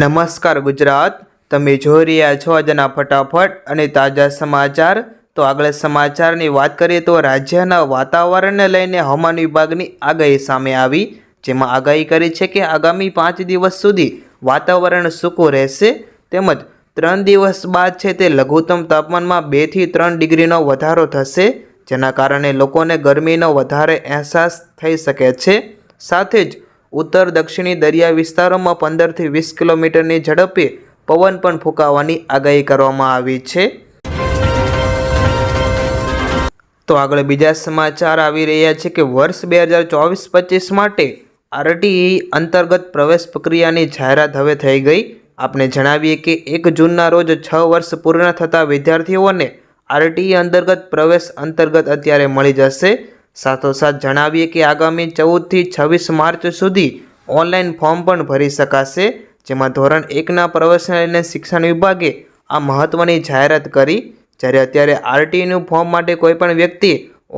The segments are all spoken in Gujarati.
નમસ્કાર ગુજરાત. તમે જોઈ રહ્યા છો આજના ફટાફટ અને તાજા સમાચાર. તો આગળ સમાચારની વાત કરીએ તો રાજ્યના વાતાવરણને લઈને હવામાન વિભાગની આગાહી સામે આવી, જેમાં આગાહી કરી છે કે આગામી પાંચ દિવસ સુધી વાતાવરણ સૂકું રહેશે. તેમજ ત્રણ દિવસ બાદ છે તે લઘુત્તમ તાપમાનમાં બેથી ત્રણ ડિગ્રીનો વધારો થશે, જેના કારણે લોકોને ગરમીનો વધારે અહેસાસ થઈ શકે છે. સાથે જ ઉત્તર દક્ષિણી દરિયા વિસ્તારોમાં પંદરથી વીસ કિલોમીટરની ઝડપે પવન પણ ફૂંકાવાની આગાહી કરવામાં આવી છે. તો આગળ બીજા સમાચાર આવી રહ્યા છે કે વર્ષ બે હજાર ચોવીસ પચીસ માટે આરટીઈ અંતર્ગત પ્રવેશ પ્રક્રિયાની જાહેરાત હવે થઈ ગઈ. આપને જણાવીએ કે એક જૂનના રોજ છ વર્ષ પૂર્ણ થતા વિદ્યાર્થીઓને આરટીઈ અંતર્ગત પ્રવેશ અંતર્ગત અત્યારે મળી જશે. સાથોસાથ જણાવીએ કે આગામી ચૌદથી છવ્વીસ માર્ચ સુધી ઓનલાઈન ફોર્મ પણ ભરી શકાશે, જેમાં ધોરણ એકના પ્રવેશને શિક્ષણ વિભાગે આ મહત્ત્વની જાહેરાત કરી. જ્યારે અત્યારે આરટીઈનું ફોર્મ માટે કોઈપણ વ્યક્તિ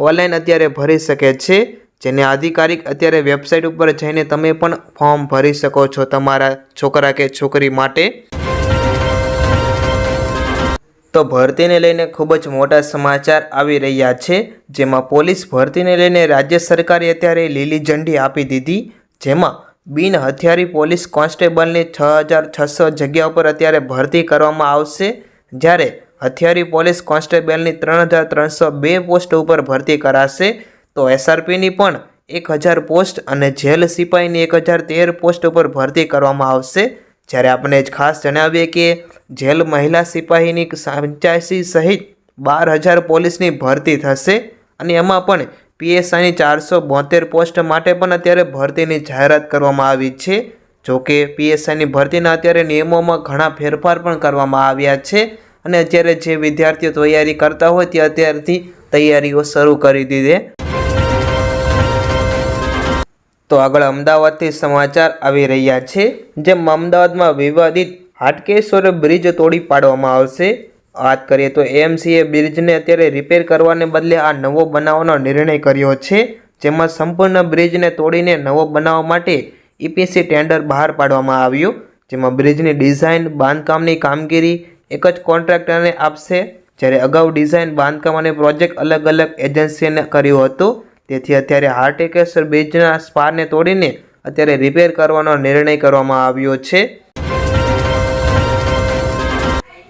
ઓનલાઈન અત્યારે ભરી શકે છે, જેને આધિકારિક અત્યારે વેબસાઇટ ઉપર જઈને તમે પણ ફોર્મ ભરી શકો છો તમારા છોકરા કે છોકરી માટે. તો ભરતીને લઈને ખૂબ જ મોટા સમાચાર આવી રહ્યા છે, જેમાં પોલીસ ભરતીને લઈને રાજ્ય સરકારે અત્યારે લીલી ઝંડી આપી દીધી, જેમાં બિન હથિયારી પોલીસ કોન્સ્ટેબલની છ હજાર છસો જગ્યા ઉપર અત્યારે ભરતી કરવામાં આવશે, જ્યારે હથિયારી પોલીસ કોન્સ્ટેબલની ત્રણ હજાર ત્રણસો બે પોસ્ટ ઉપર ભરતી કરાશે, તો એસઆરપીની પણ એક હજાર પોસ્ટ અને જેલ સિપાહીની એક હજાર તેર પોસ્ટ ઉપર ભરતી કરવામાં આવશે જ્યારે આપણે જ ખાસ જણાવીએ કે જેલ મહિલા સિપાહીની પંચ્યાસી સહિત બાર હજાર પોલીસની ભરતી થશે અને એમાં પણ પીએસઆઈની ચારસો બોતેર પોસ્ટ માટે પણ અત્યારે ભરતીની જાહેરાત કરવામાં આવી છે. જોકે પીએસઆઈની ભરતીના અત્યારે નિયમોમાં ઘણા ફેરફાર પણ કરવામાં આવ્યા છે અને અત્યારે જે વિદ્યાર્થીઓ તૈયારી કરતા હોય તે અત્યારથી તૈયારીઓ શરૂ કરી દીધી. તો આગળ અમદાવાદથી સમાચાર આવી રહ્યા છે, જેમ અમદાવાદમાં વિવાદિત હાટકેશ્વર બ્રિજ તોડી પાડવામાં આવશે. વાત કરીએ તો એમસીએ બ્રિજને અત્યારે રિપેર કરવાને બદલે આ નવો બનાવવાનો નિર્ણય કર્યો છે, જેમાં સંપૂર્ણ બ્રિજને તોડીને નવો બનાવવા માટે ઈપીસી ટેન્ડર બહાર પાડવામાં આવ્યું, જેમાં બ્રિજની ડિઝાઇન, બાંધકામની કામગીરી એક જ કોન્ટ્રાક્ટરને આપશે. જ્યારે અગાઉ ડિઝાઇન, બાંધકામ અને પ્રોજેક્ટ અલગ અલગ એજન્સીને કર્યું હતું તેથી અત્યારે હાર્ટિકેશ્વર બ્રિજના સ્પારને તોડીને અત્યારે રિપેર કરવાનો નિર્ણય કરવામાં આવ્યો છે.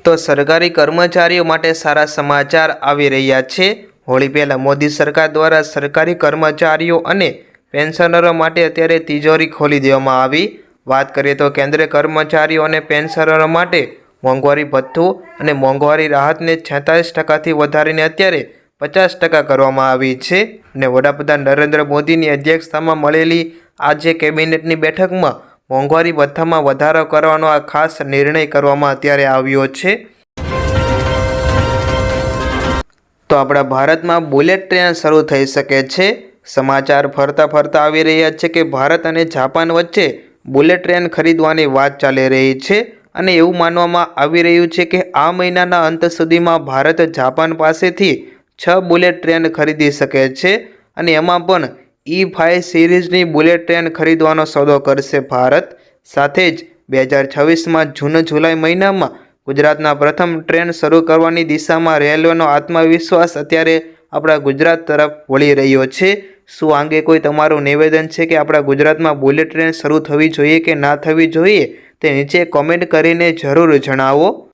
તો સરકારી કર્મચારીઓ માટે સારા સમાચાર આવી રહ્યા છે. હોળી પહેલાં મોદી સરકાર દ્વારા સરકારી કર્મચારીઓ અને પેન્શનરો માટે અત્યારે તિજોરી ખોલી દેવામાં આવી. વાત કરીએ તો કેન્દ્રીય કર્મચારીઓ અને પેન્શનરો માટે મોંઘવારી ભથ્થું અને મોંઘવારી રાહતને છેતાલીસ ટકાથી વધારીને અત્યારે પચાસ ટકા કરવામાં આવી છે અને વડાપ્રધાન નરેન્દ્ર મોદીની અધ્યક્ષતામાં મળેલી આજે કેબિનેટની બેઠકમાં મોંઘવારી ભથ્થામાં વધારો કરવાનો આ ખાસ નિર્ણય કરવામાં અત્યારે આવ્યો છે. તો આપણા ભારતમાં બુલેટ ટ્રેન શરૂ થઈ શકે છે. સમાચાર ફરતા ફરતા આવી રહ્યા છે કે ભારત અને જાપાન વચ્ચે બુલેટ ટ્રેન ખરીદવાની વાત ચાલી રહી છે અને એવું માનવામાં આવી રહ્યું છે કે આ મહિનાના અંત સુધીમાં ભારત જાપાન પાસેથી છ બુલેટ ટ્રેન ખરીદી શકે છે અને એમાં પણ ઈ ફાઇવ સિરીઝની બુલેટ ટ્રેન ખરીદવાનો સોદો કરશે ભારત. સાથે જ બે હજાર છવ્વીસમાં જૂન જુલાઈ મહિનામાં ગુજરાતના પ્રથમ ટ્રેન શરૂ કરવાની દિશામાં રેલવેનો આત્મવિશ્વાસ અત્યારે આપણા ગુજરાત તરફ વળી રહ્યો છે. શું આંગે કોઈ તમારું નિવેદન છે કે આપણા ગુજરાતમાં બુલેટ ટ્રેન શરૂ થવી જોઈએ કે ના થવી જોઈએ? તે નીચે કોમેન્ટ કરીને જરૂર જણાવો.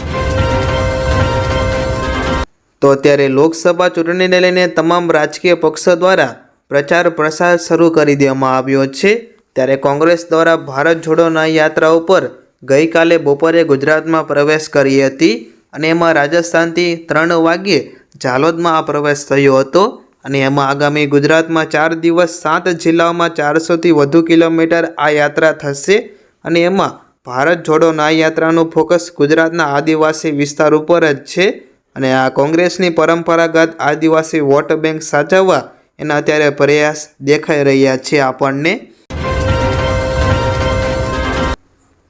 તો અત્યારે લોકસભા ચૂંટણીને લઈને તમામ રાજકીય પક્ષો દ્વારા પ્રચાર પ્રસાર શરૂ કરી દેવામાં આવ્યો છે. ત્યારે કોંગ્રેસ દ્વારા ભારત જોડોના યાત્રા ઉપર ગઈકાલે બપોરે ગુજરાતમાં પ્રવેશ કરી હતી અને એમાં રાજસ્થાનથી ત્રણ વાગ્યે ઝાલોદમાં આ પ્રવેશ થયો હતો અને એમાં આગામી ગુજરાતમાં ચાર દિવસ સાત જિલ્લાઓમાં ચારસોથી વધુ કિલોમીટર આ યાત્રા થશે અને એમાં ભારત જોડો ના યાત્રાનું ફોકસ ગુજરાતના આદિવાસી વિસ્તાર ઉપર જ છે. અને આ કોંગ્રેસની પરંપરાગત આદિવાસી વોટ બેંક સાચવવા એના અત્યારે પ્રયાસ દેખાઈ રહ્યા છે આપણને.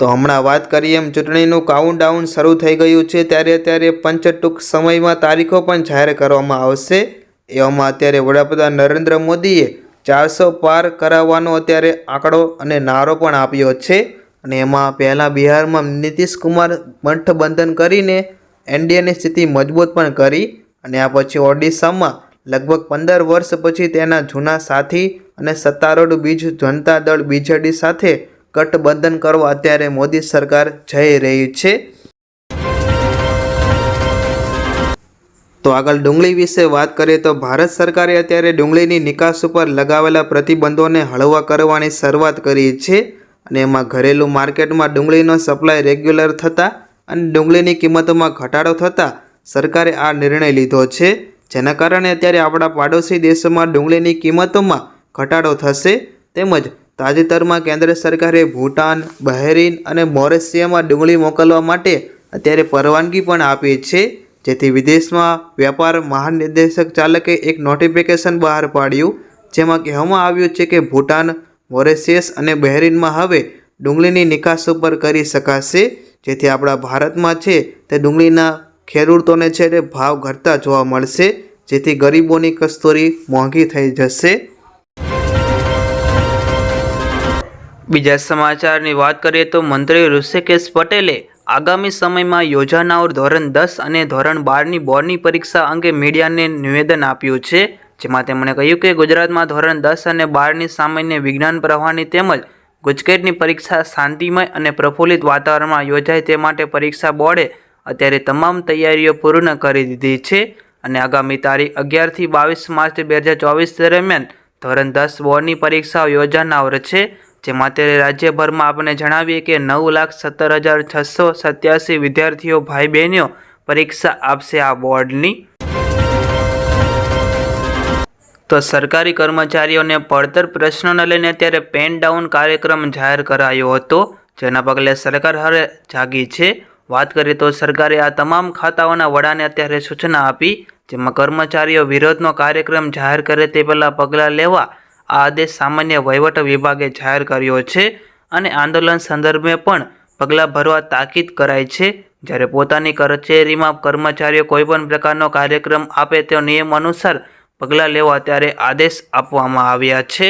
તો હમણાં વાત કરીએ એમ ચૂંટણીનું કાઉન્ટડાઉન શરૂ થઈ ગયું છે ત્યારે અત્યારે પંચ ટૂંક સમયમાં તારીખો પણ જાહેર કરવામાં આવશે. એવામાં અત્યારે વડાપ્રધાન નરેન્દ્ર મોદીએ ચારસો પાર કરાવવાનો અત્યારે આંકડો અને નારો પણ આપ્યો છે. અને એમાં પહેલાં બિહારમાં નીતિશ કુમાર ગઠબંધન કરીને એનડીએની સ્થિતિ મજબૂત પણ કરી અને આ પછી ઓડિશામાં લગભગ પંદર વર્ષ પછી તેના જૂના સાથી અને સત્તારૂઢ બીજ જનતા દળ બીજેડી સાથે ગઠબંધન કરવા અત્યારે મોદી સરકાર જઈ રહી છે. તો આગળ ડુંગળી વિશે વાત કરીએ તો ભારત સરકારે અત્યારે ડુંગળીની નિકાસ ઉપર લગાવેલા પ્રતિબંધોને હળવા કરવાની શરૂઆત કરી છે અને એમાં ઘરેલું માર્કેટમાં ડુંગળીનો સપ્લાય રેગ્યુલર થતાં અને ડુંગળીની કિંમતોમાં ઘટાડો થતાં સરકારે આ નિર્ણય લીધો છે. જેના કારણે અત્યારે આપણા પાડોશી દેશોમાં ડુંગળીની કિંમતોમાં ઘટાડો થશે તેમજ તાજેતરમાં કેન્દ્ર સરકારે ભૂટાન, બહેરીન અને મોરેશિયામાં ડુંગળી મોકલવા માટે અત્યારે પરવાનગી પણ આપી છે. જેથી વિદેશમાં વેપાર મહાનિર્દેશક ચાલકે એક નોટિફિકેશન બહાર પાડ્યું, જેમાં કહેવામાં આવ્યું છે કે ભૂટાન, મોરેશિયસ અને બહેરીનમાં હવે ડુંગળીની નિકાસ ઉપર કરી શકાશે. જેથી આપણા ભારતમાં છે તે ડુંગળીના ખેડૂતોને છે તે ભાવ ઘટતા જોવા મળશે, જેથી ગરીબોની કસ્તુરી મોંઘી થઈ જશે. બીજા સમાચારની વાત કરીએ તો મંત્રી ઋષિકેશ પટેલે આગામી સમયમાં યોજાનાર ધોરણ દસ અને ધોરણ બારની બોર્ડની પરીક્ષા અંગે મીડિયાને નિવેદન આપ્યું છે, જેમાં તેમણે કહ્યું કે ગુજરાતમાં ધોરણ દસ અને બારની સામાન્ય વિજ્ઞાન પ્રવાહની તેમજ ગુજકેટની પરીક્ષા શાંતિમય અને પ્રફુલ્લિત વાતાવરણમાં યોજાય તે માટે પરીક્ષા બોર્ડે અત્યારે તમામ તૈયારીઓ પૂર્ણ કરી દીધી છે અને આગામી તારીખ અગિયારથી બાવીસ માર્ચ બે હજાર ચોવીસ દરમિયાન ધોરણ દસ બોર્ડની પરીક્ષાઓ યોજાનાર છે. જેમાં અત્યારે રાજ્યભરમાં આપણે જણાવીએ કે નવ લાખ સત્તર હજાર છસો સત્યાસી વિદ્યાર્થીઓ ભાઈ બહેનો પરીક્ષા આપશે આ બોર્ડની. તો સરકારી કર્મચારીઓને પડતર પ્રશ્નોને લઈને અત્યારે પેન ડાઉન કાર્યક્રમ જાહેર કરાયો હતો, જેના પગલે સરકાર હવે જાગી છે. વાત કરીએ તો સરકારે આ તમામ ખાતાઓના વડાને અત્યારે સૂચના આપી, જેમાં કર્મચારીઓ વિરોધનો કાર્યક્રમ જાહેર કરે તે પહેલાં પગલાં લેવા આ આદેશ સામાન્ય વહીવટ વિભાગે જાહેર કર્યો છે અને આંદોલન સંદર્ભે પણ પગલાં ભરવા તાકીદ કરાઈ છે. જ્યારે પોતાની કચેરીમાં કર્મચારીઓ કોઈપણ પ્રકારનો કાર્યક્રમ આપે તે નિયમ અનુસાર પગલાં લેવા ત્યારે આદેશ આપવામાં આવ્યા છે.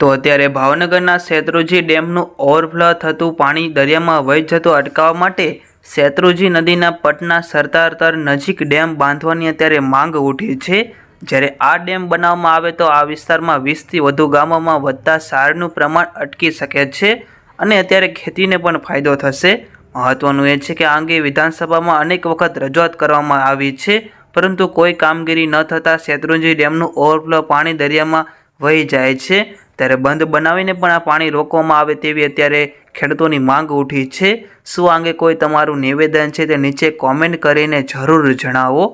તો અત્યારે ભાવનગરના શેત્રુજી ડેમનું ઓવરફ્લો થતું પાણી દરિયામાં વહી જતું અટકાવવા માટે શેત્રુજી નદીના પટના સરતારતર નજીક ડેમ બાંધવાની અત્યારે માંગ ઉઠી છે. જ્યારે આ ડેમ બનાવવામાં આવે તો આ વિસ્તારમાં વીસથી વધુ ગામોમાં વધતા સારનું પ્રમાણ અટકી શકે છે અને અત્યારે ખેતીને પણ ફાયદો થશે. મહત્વનું એ છે કે આ અંગે વિધાનસભામાં અનેક વખત રજૂઆત કરવામાં આવી છે, પરંતુ કોઈ કામગીરી ન થતાં શેત્રુંજી ડેમનું ઓવરફ્લો પાણી દરિયામાં વહી જાય છે. ત્યારે બંધ બનાવીને પણ આ પાણી રોકવામાં આવે તેવી અત્યારે ખેડૂતોની માંગ ઉઠી છે. શું આ અંગે કોઈ તમારું નિવેદન છે તે નીચે કોમેન્ટ કરીને જરૂર જણાવો.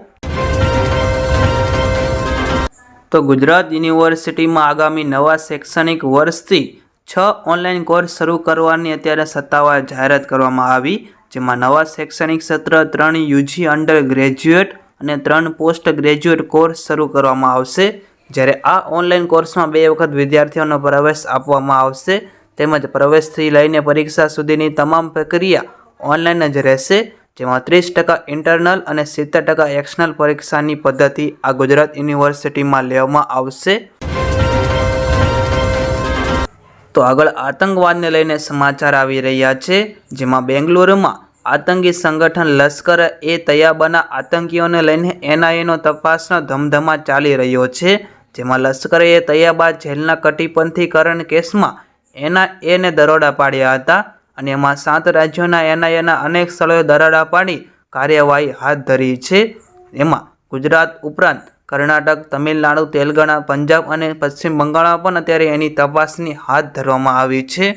તો ગુજરાત યુનિવર્સિટીમાં આગામી નવા શૈક્ષણિક વર્ષથી છ ઓનલાઈન કોર્સ શરૂ કરવાની અત્યારે સત્તાવાર જાહેરાત કરવામાં આવી, જેમાં નવા શૈક્ષણિક સત્ર, ત્રણ યુજી અંડર ગ્રેજ્યુએટ અને ત્રણ પોસ્ટ ગ્રેજ્યુએટ કોર્સ શરૂ કરવામાં આવશે. જ્યારે આ ઓનલાઈન કોર્સમાં બે વખત વિદ્યાર્થીઓનો પ્રવેશ આપવામાં આવશે, તેમજ પ્રવેશથી લઈને પરીક્ષા સુધીની તમામ પ્રક્રિયા ઓનલાઈન જ રહેશે, જેમાં ત્રીસ ટકા ઇન્ટરનલ અને સિત્તેર ટકા એક્સટર્નલ પરીક્ષાની પદ્ધતિ આ ગુજરાત યુનિવર્સિટીમાં લેવામાં આવશે. તો આગળ આતંકવાદને લઈને સમાચાર આવી રહ્યા છે, જેમાં બેંગ્લુરુમાં આતંકી સંગઠન લશ્કર એ તૈયાબાના આતંકીઓને લઈને એનઆઈએનો તપાસનો ધમધમા ચાલી રહ્યો છે, જેમાં લશ્કરે એ તૈયાબા જેલના કટિપંથીકરણ કેસમાં એનઆઈએને દરોડા પાડ્યા હતા અને એમાં સાત રાજ્યોના એનઆઈએના અનેક સ્થળોએ દરોડા પાડી કાર્યવાહી હાથ ધરી છે, એમાં ગુજરાત ઉપરાંત કર્ણાટક, તમિલનાડુ, તેલંગાણા, પંજાબ અને પશ્ચિમ બંગાળમાં પણ અત્યારે એની તપાસની હાથ ધરવામાં આવી છે.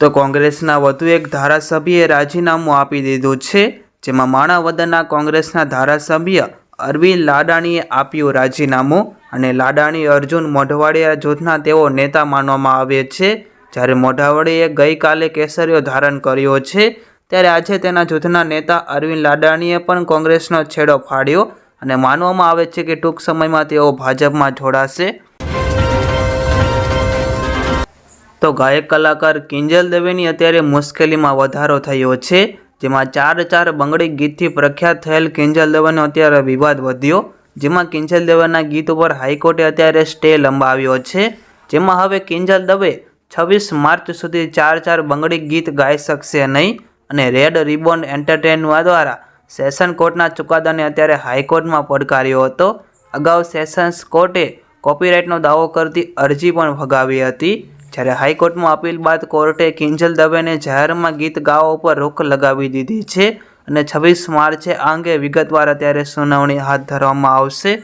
તો કોંગ્રેસના વધુ એક ધારાસભ્યએ રાજીનામું આપી દીધું છે, જેમાં માણાવદરના કોંગ્રેસના ધારાસભ્ય અરવિંદ લાડાણીએ આપ્યું રાજીનામું અને લાડાણી અર્જુન મોઢવાડિયા જૂથના તેઓ નેતા માનવામાં આવે છે. જ્યારે મોઢવાડીએ ગઈકાલે કેસરીઓ ધારણ કર્યો છે ત્યારે આજે તેના જૂથના નેતા અરવિંદ લાડાણીએ પણ કોંગ્રેસનો છેડો ફાડ્યો અને માનવામાં આવે છે કે ટૂંક સમયમાં તેઓ ભાજપમાં જોડાશે. તો ગાયક કલાકાર કિંજલ દવેની અત્યારે મુશ્કેલીમાં વધારો થયો છે, જેમાં ચાર ચાર બંગડી ગીતથી પ્રખ્યાત થયેલ કિંજલ દવેનો અત્યારે વિવાદ વધ્યો, જેમાં કિંજલ દવેના ગીત ઉપર હાઈકોર્ટે અત્યારે સ્ટે લંબાવ્યો છે, જેમાં હવે કિંજલ દવે છવ્વીસ માર્ચ સુધી ચાર ચાર બંગડી ગીત ગાઈ શકશે નહીં અને રેડ રિબોન એન્ટરટેનવા દ્વારા સેશન કોર્ટના ચુકાદાને અત્યારે હાઈકોર્ટમાં પડકાર્યો હતો. અગાઉ સેશન્સ કોર્ટે કોપીરાઇટનો દાવો કરતી અરજી પણ ફગાવી હતી. જ્યારે હાઈકોર્ટમાં અપીલ બાદ કોર્ટે કિંજલ દવેને જાહેરમાં ગીત ગાવા ઉપર રોક લગાવી દીધી છે અને છવ્વીસ માર્ચે આ અંગે વિગતવાર અત્યારે સુનાવણી હાથ ધરવામાં આવશે.